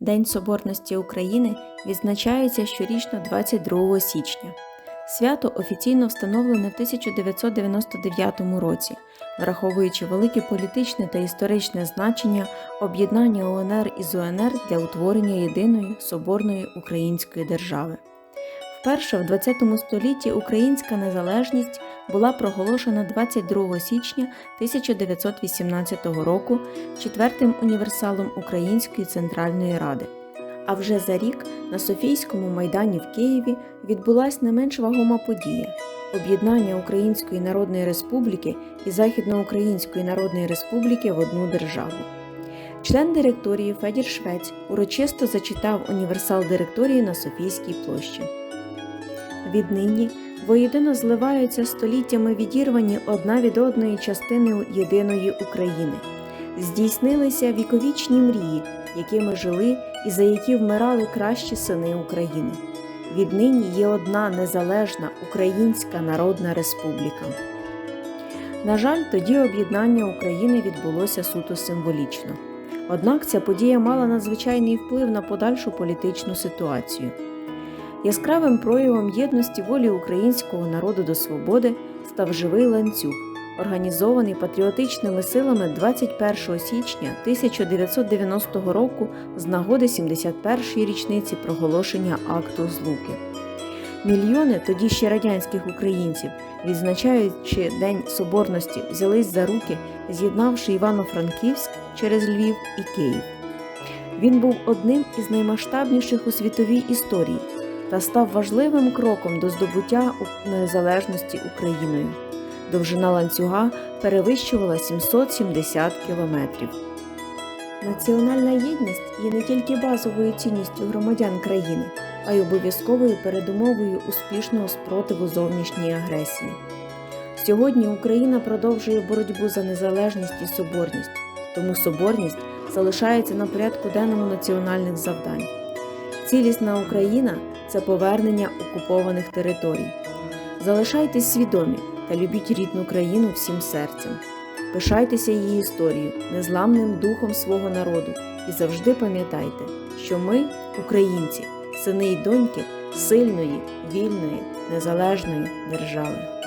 День Соборності України відзначається щорічно 22 січня. Свято офіційно встановлене в 1999 році, враховуючи велике політичне та історичне значення об'єднання УНР із УНР для утворення єдиної соборної української держави. Вперше в ХХ столітті українська незалежність була проголошена 22 січня 1918 року четвертим універсалом Української Центральної Ради. А вже за рік на Софійському майдані в Києві відбулася не менш вагома подія об'єднання Української Народної Республіки і Західноукраїнської Народної Республіки в одну державу. Член директорії Федір Швець урочисто зачитав універсал директорії на Софійській площі. Віднині воєдино зливаються століттями відірвані одна від одної частини єдиної України. Здійснилися віковічні мрії, якими жили і за які вмирали кращі сини України. Віднині є одна незалежна Українська Народна Республіка. На жаль, тоді об'єднання України відбулося суто символічно. Однак ця подія мала надзвичайний вплив на подальшу політичну ситуацію. Яскравим проявом єдності волі українського народу до свободи став живий ланцюг, організований патріотичними силами 21 січня 1990 року з нагоди 71-ї річниці проголошення акту злуки. Мільйони тоді ще радянських українців, відзначаючи День Соборності, взялись за руки, з'єднавши Івано-Франківськ через Львів і Київ. Він був одним із наймасштабніших у світовій історії та став важливим кроком до здобуття незалежності Україною. Довжина ланцюга перевищувала 770 кілометрів. Національна єдність є не тільки базовою цінністю громадян країни, а й обов'язковою передумовою успішного спротиву зовнішньої агресії. Сьогодні Україна продовжує боротьбу за незалежність і соборність, тому соборність залишається на порядку денному національних завдань. Цілісна Україна це повернення окупованих територій. Залишайтесь свідомі та любіть рідну країну всім серцем. Пишайтеся її історією, незламним духом свого народу і завжди пам'ятайте, що ми, українці, сини й доньки сильної, вільної, незалежної держави.